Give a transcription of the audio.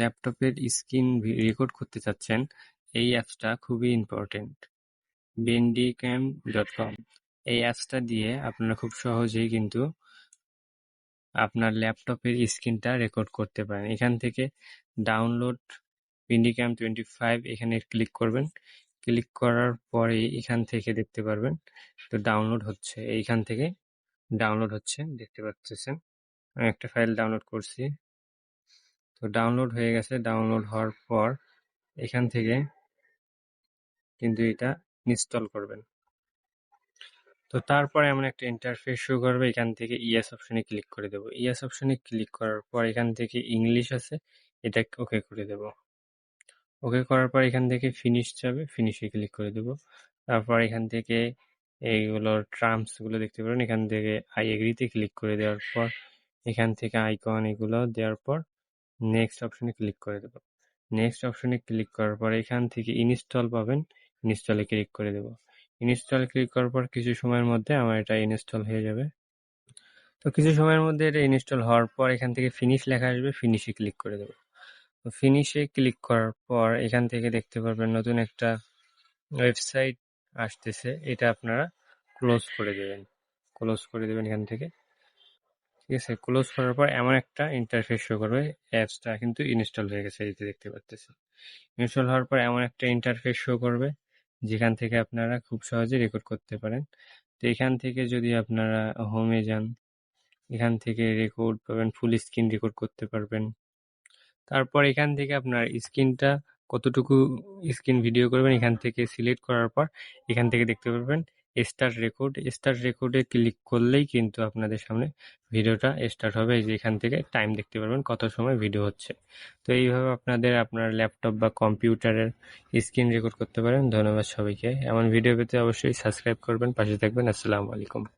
ল্যাপটপের screen record করতে চাচ্ছেন, এই অ্যাপসটা খুবই ইম্পর্টেন্ট বেন্ডিক্যাম ডট কম এই অ্যাপসটা দিয়ে আপনারা খুব সহজেই কিন্তু আপনার ল্যাপটপের স্ক্রিনটা রেকর্ড করতে পারেন। এখান থেকে ডাউনলোড বেন্ডিক্যাম টোয়েন্টি ফাইভ এখানে ক্লিক করবেন। ক্লিক করার পরে এখান থেকে দেখতে পারবেন, তো ডাউনলোড হচ্ছে। এইখান থেকে ডাউনলোড হচ্ছে, দেখতে পাচ্ছেন। আমি একটা ফাইল ডাউনলোড করছি। তো ডাউনলোড হয়ে গেছে। ডাউনলোড হওয়ার পর এখান থেকে কিন্তু এটা ইনস্টল করবেন। তো তারপরে এমন একটা ইন্টারফেস শো করবে। এখান থেকে ইএস অপশনে ক্লিক করে দেবো। ইএস অপশনে ক্লিক করার পর এখান থেকে ইংলিশ আছে। এটা ওকে করে দেব। ওকে করার পর এখান থেকে ফিনিশ যাবে। ফিনিশে ক্লিক করে দেব। তারপর এখান থেকে এইগুলোর ট্রাম্পসগুলো দেখতে পারেন। এখান থেকে আই এগ্রিতে ক্লিক করে দেওয়ার পর, এখান থেকে আইকন এগুলো দেওয়ার পর নেক্সট অপশনে ক্লিক করে দেব। নেক্সট অপশনে ক্লিক করার পর এখান থেকে ইনস্টল পাবেন। ইনস্টলে ক্লিক করে দেব। ইনস্টল ক্লিক করার পর কিছু সময়ের মধ্যে আমার এটা ইনস্টল হয়ে যাবে। তো কিছু সময়ের মধ্যে এটা ইনস্টল হওয়ার পর এখান থেকে ফিনিশ লেখা আসবে ফিনিশে ক্লিক করে দেব। তো ফিনিশে ক্লিক করার পর এখান থেকে দেখতে পারবেন নতুন একটা ওয়েবসাইট আসতেছে। এটা আপনারা ক্লোজ করে দেবেন। ক্লোজ করে দেবেন এখান থেকে। ঠিক আছে? ক্লোজ করার পর এমন একটা ইন্টারফেস শো করবে অ্যাপসটা কিন্তু ইনস্টল হয়ে গেছে, এই দেখতে পাচ্তেছি। ইনস্টল হওয়ার পর এমন একটা ইন্টারফেস শো করবে, যেখান থেকে আপনারা খুব সহজে রেকর্ড করতে পারেন। তো এখান থেকে যদি আপনারা হোমে যান, এখান থেকে রেকর্ড পাবেন ফুল স্ক্রিন রেকর্ড করতে পারবেন। তারপর এখান থেকে আপনার স্ক্রিনটা কতটুকু স্ক্রিন ভিডিও করবেন, এখান থেকে সিলেক্ট করার পর এখান থেকে দেখতে পারবেন স্টার্ট রেকর্ড স্টার রেকর্ডে ক্লিক করলেই কিন্তু আপনাদের সামনে ভিডিওটা স্টার্ট হবে। যে এখান থেকে টাইম দেখতে পারবেন কত সময় ভিডিও হচ্ছে। তো এইভাবে আপনাদের আপনার ল্যাপটপ বা কম্পিউটারের স্ক্রিন রেকর্ড করতে পারেন। ধন্যবাদ সবাইকে। এমন ভিডিও পেতে অবশ্যই সাবস্ক্রাইব করবেন। পাশে থাকবেন। আসসালামু আলাইকুম।